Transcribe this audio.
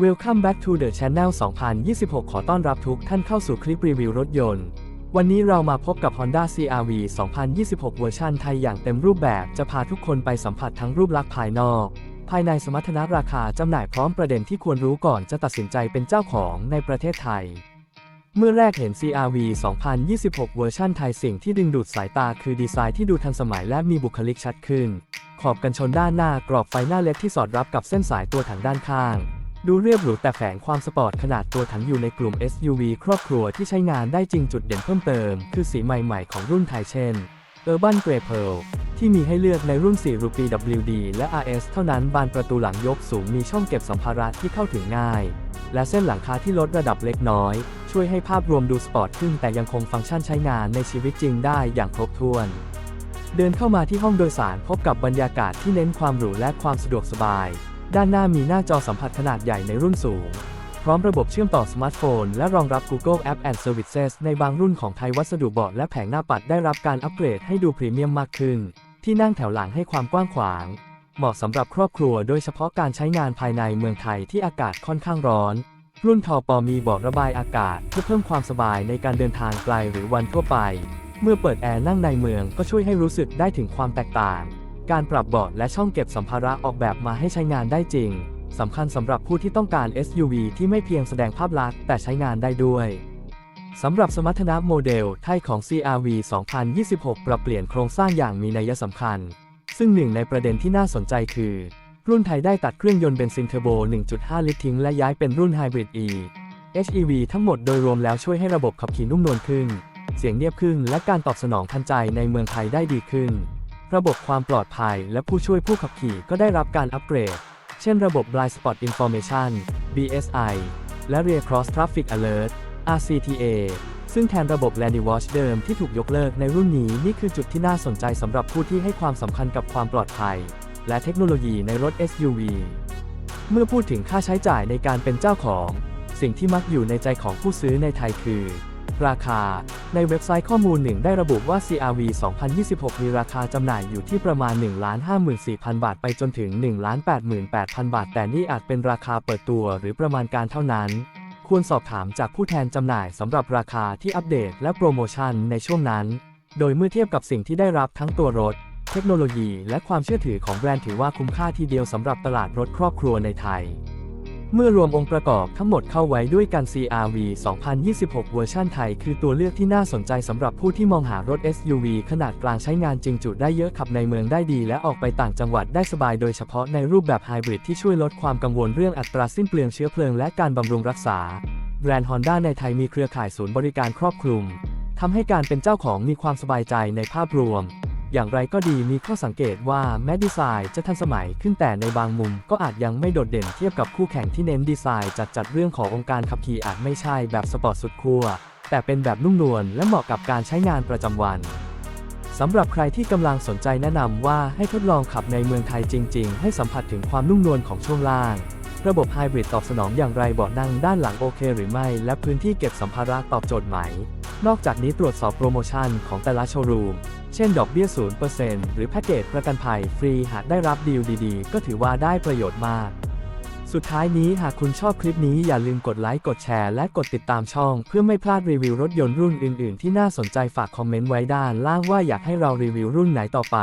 Welcome back to the channel 2026 ขอต้อนรับทุกท่านเข้าสู่คลิปรีวิวรถยนต์ วันนี้เรามาพบกับ Honda CRV 2026 เวอร์ชันไทยอย่างเต็มรูปแบบ จะพาทุกคนไปสัมผัสทั้งรูปลักษณ์ภายนอก ภายในสมรรถนะราคาจำหน่ายพร้อมประเด็นที่ควรรู้ก่อนจะตัดสินใจเป็นเจ้าของในประเทศไทย เมื่อแรกเห็น CRV 2026 เวอร์ชันไทยสิ่งที่ดึงดูดสายตาคือดีไซน์ที่ดูทันสมัยและมีบุคลิกชัดขึ้น ขอบกันชนด้านหน้ากรอบไฟหน้าเล็กที่สอดรับกับเส้นสายตัวถังด้านข้าง ดูเรียบหรูแต่แฝงความสปอร์ตขนาดตัวถังอยู่ในกลุ่ม SUV ครอบครัวที่ใช้งานได้จริงจุดเด่นเพิ่มเติม คือสีใหม่ๆของรุ่นไทยเช่น Urban Grey Pearl ที่มีให้เลือกในรุ่น4รูปี WD และ RS เท่านั้นบานประตูหลังยกสูงมีช่องเก็บสัมภาระที่เข้าถึงง่าย และเส้นหลังคาที่ลดระดับเล็กน้อย ช่วยให้ภาพรวมดูสปอร์ตขึ้นแต่ยังคงฟังก์ชันใช้งานในชีวิตจริงได้อย่างครบถ้วนเดินเข้ามาที่ห้องโดยสารพบกับบรรยากาศที่เน้นความหรูและความสะดวกสบาย ด้านหน้ามีหน้าจอสัมผัสขนาดใหญ่ในรุ่นสูง พร้อมระบบเชื่อมต่อสมาร์ทโฟน และรองรับ Google App and Services ในบางรุ่นของไทยวัสดุเบาะและแผงหน้าปัดได้รับการอัปเกรดให้ดูพรีเมียมมากขึ้น ที่นั่งแถวหลังให้ความกว้างขวาง เหมาะสำหรับครอบครัวโดยเฉพาะการใช้งานภายในเมืองไทยที่อากาศค่อนข้างร้อน รุ่นทอปอมีเบาะระบายอากาศเพื่อเพิ่มความสบายในการเดินทางไกลหรือวันทั่วไป เมื่อเปิดแอร์นั่งในเมืองก็ช่วยให้รู้สึกได้ถึงความแตกต่าง การปรับเบาะและช่องเก็บสัมภาระออกแบบมาให้ใช้งานได้จริง สำคัญสำหรับผู้ที่ต้องการ SUV ที่ไม่เพียงแสดงภาพลักษณ์แต่ใช้งานได้ด้วยสำหรับสมรรถนะโมเดลไทยของ CRV 2026 ปรับเปลี่ยนโครงสร้างอย่างมีนัยสำคัญ ซึ่งหนึ่งในประเด็นที่น่าสนใจคือ รุ่นไทยได้ตัดเครื่องยนต์เบนซินเทอร์โบ 1.5 ลิตรทิ้งและย้ายเป็นรุ่นไฮบริด E HEV ทั้งหมดโดยรวมแล้วช่วยให้ระบบขับขี่นุ่มนวลขึ้น เสียงเงียบขึ้นและการตอบสนองทันใจในเมืองไทยได้ดีขึ้น ระบบความปลอดภัยและผู้ช่วยผู้ขับขี่ก็ได้รับการอัปเกรด เช่นระบบ Blind Spot Information BSI และ Rear Cross Traffic Alert RCTA ซึ่งแทนระบบ Landy Watch เดิมที่ถูกยกเลิกในรุ่นนี้นี่คือจุดที่น่าสนใจสำหรับผู้ที่ให้ความสำคัญกับความปลอดภัย และเทคโนโลยีในรถ SUV เมื่อพูดถึงค่าใช้จ่ายในการเป็นเจ้าของ สิ่งที่มักอยู่ในใจของผู้ซื้อในไทยคือ ราคา ในเว็บไซต์ข้อมูลหนึ่งได้ระบุว่า CRV 2026 มีราคาจำหน่ายอยู่ที่ประมาณ 1,54,000 บาทไปจนถึง 1,88,000 บาท แต่นี่อาจเป็นราคาเปิดตัวหรือประมาณการเท่านั้น ควรสอบถามจากผู้แทนจำหน่ายสำหรับราคาที่อัปเดตและโปรโมชั่นในช่วงนั้น โดยเมื่อเทียบกับสิ่งที่ได้รับทั้งตัวรถ เทคโนโลยี และความเชื่อถือของแบรนด์ถือว่าคุ้มค่าทีเดียวสำหรับตลาดรถครอบครัวในไทย เมื่อรวมองค์ประกอบทั้งหมดเข้าไว้ด้วยกัน CRV 2026 เวอร์ชันไทย คือตัวเลือกที่น่าสนใจสำหรับผู้ที่มองหารถ SUV ขนาดกลางใช้งานจริงจุได้เยอะขับในเมืองได้ดี และออกไปต่างจังหวัดได้สบายโดยเฉพาะในรูปแบบไฮบริดที่ช่วยลดความกังวลเรื่องอัตราสิ้นเปลืองเชื้อเพลิงและการบำรุงรักษา แบรนด์ Honda ในไทยมีเครือข่ายศูนย์บริการครอบคลุมทำให้การเป็นเจ้าของมีความสบายใจในภาพรวม อย่างไรก็ดีมีข้อสังเกตว่าแม้ดีไซน์จะทันสมัยขึ้นแต่ในบางมุมก็อาจยังไม่โดดเด่นเทียบกับคู่แข่งที่เน้นดีไซน์จัดจัดเรื่องขององค์การขับขี่อาจไม่ใช่แบบสปอร์ตสุดขั้วแต่เป็นแบบนุ่มนวลและเหมาะกับการใช้งานประจำวันสำหรับใครที่กำลังสนใจแนะนำว่าให้ทดลองขับในเมืองไทยจริง ๆ ให้สัมผัสถึงความนุ่มนวลของช่วงล่าง ระบบไฮบริดตอบสนองอย่างไรเบาะนั่งด้านหลังโอเค หรือไม่ และพื้นที่เก็บสัมภาระตอบโจทย์ไหม นอกจากนี้ตรวจสอบโปรโมชั่นของแต่ละโชว์รูม เช่น ดอกเบี้ย 0%หรือแพ็กเกจประกันภัยฟรี หากได้รับดีลดีๆ ก็ถือว่าได้ประโยชน์มาก สุดท้ายนี้หากคุณชอบคลิปนี้อย่าลืมกดไลค์ กดแชร์ และกดติดตามช่อง เพื่อไม่พลาดรีวิวรถยนต์รุ่นอื่น ๆ ที่น่าสนใจฝากคอมเมนต์ไว้ด้านล่างว่าอยากให้เรารีวิวรุ่นไหนต่อไป